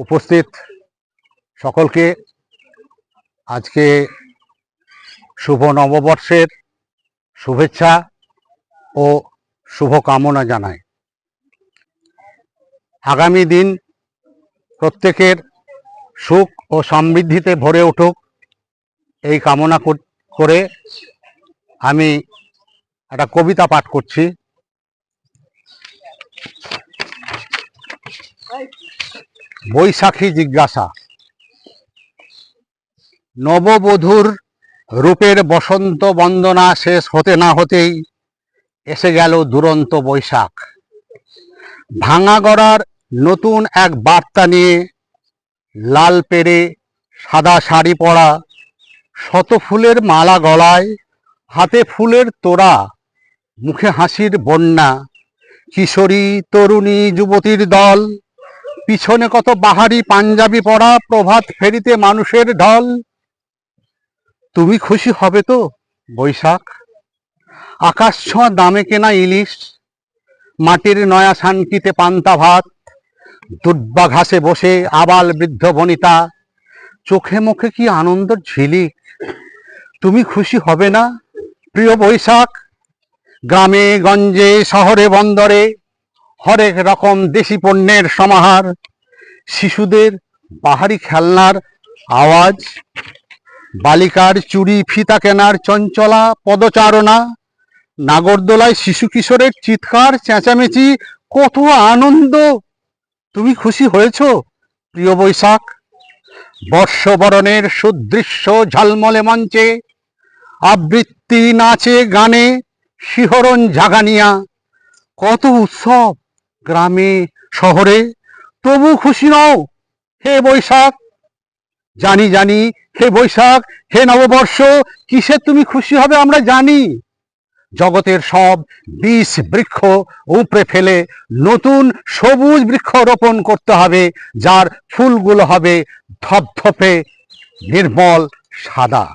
উপস্থিত সকলকে আজকে শুভ নববর্ষের শুভেচ্ছা ও শুভ কামনা জানাই। আগামী দিন প্রত্যেকের সুখ ও সমৃদ্ধিতে ভরে উঠুক এই কামনা করে আমি একটা কবিতা পাঠ করছি। বৈশাখী জিজ্ঞাসা। নববধূর রূপের বসন্ত বন্দনা শেষ হতে না হতেই এসে গেল দুরন্ত বৈশাখ। ভাঙা গড়ার নতুন এক বার্তা নিয়ে লাল পেরে সাদা শাড়ি পরা শত ফুলের মালা গলায় হাতে ফুলের তোড়া মুখে হাসির বন্যা কিশোরী, তরুণী, যুবতীর দল পিছনে কত বাহারি পাঞ্জাবি পরা প্রভাত ফেরিতে মানুষের ঢল। তুমি খুশি হবে তো, বৈশাখ? আকাশ ছোঁয়া দামে কেনা ইলিশ, মাটির নয়া শান্তিতে পান্তা ভাত দুর্বা ঘাসে বসে আবাল বৃদ্ধ বনিতা, চোখে মুখে কি আনন্দ ঝিলিক? তুমি খুশি হবে না, প্রিয় বৈশাখ? গ্রামে, গঞ্জে, শহরে, বন্দরে হরেক রকম দেশি পণ্যের সমাহার, শিশুদের বাহারি খেলনার আওয়াজ, বালিকার চুরি ফিতা কেনার চঞ্চলা পদচারণা, নাগরদোলায় শিশু কিশোরের চিৎকার, চেঁচামেচি, কত আনন্দ! তুমি খুশি হয়েছ, প্রিয় বৈশাখ? বর্ষবরণের সুদৃশ্য ঝলমলে মঞ্চে, আবৃত্তি নাচে গানে, শিহরণ জাগানিয়া কত উৎসব! গ্রামে, শহরে, তবু খুশি নও, হে বৈশাখ। জানি জানি, হে বৈশাখ, হে নববর্ষ, কিসে তুমি খুশি হবে আমরা জানি। জগতের সব বিষ বৃক্ষ উপড়ে ফেলে নতুন সবুজ বৃক্ষ রোপণ করতে হবে, যার ফুলগুলো হবে ধপধপে নির্মল সাদা।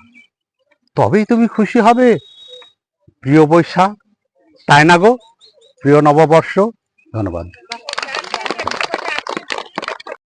তবেই তুমি খুশি হবে, প্রিয় বৈশাখ। তাই না গো? প্রিয় নববর্ষ। ধন্যবাদ।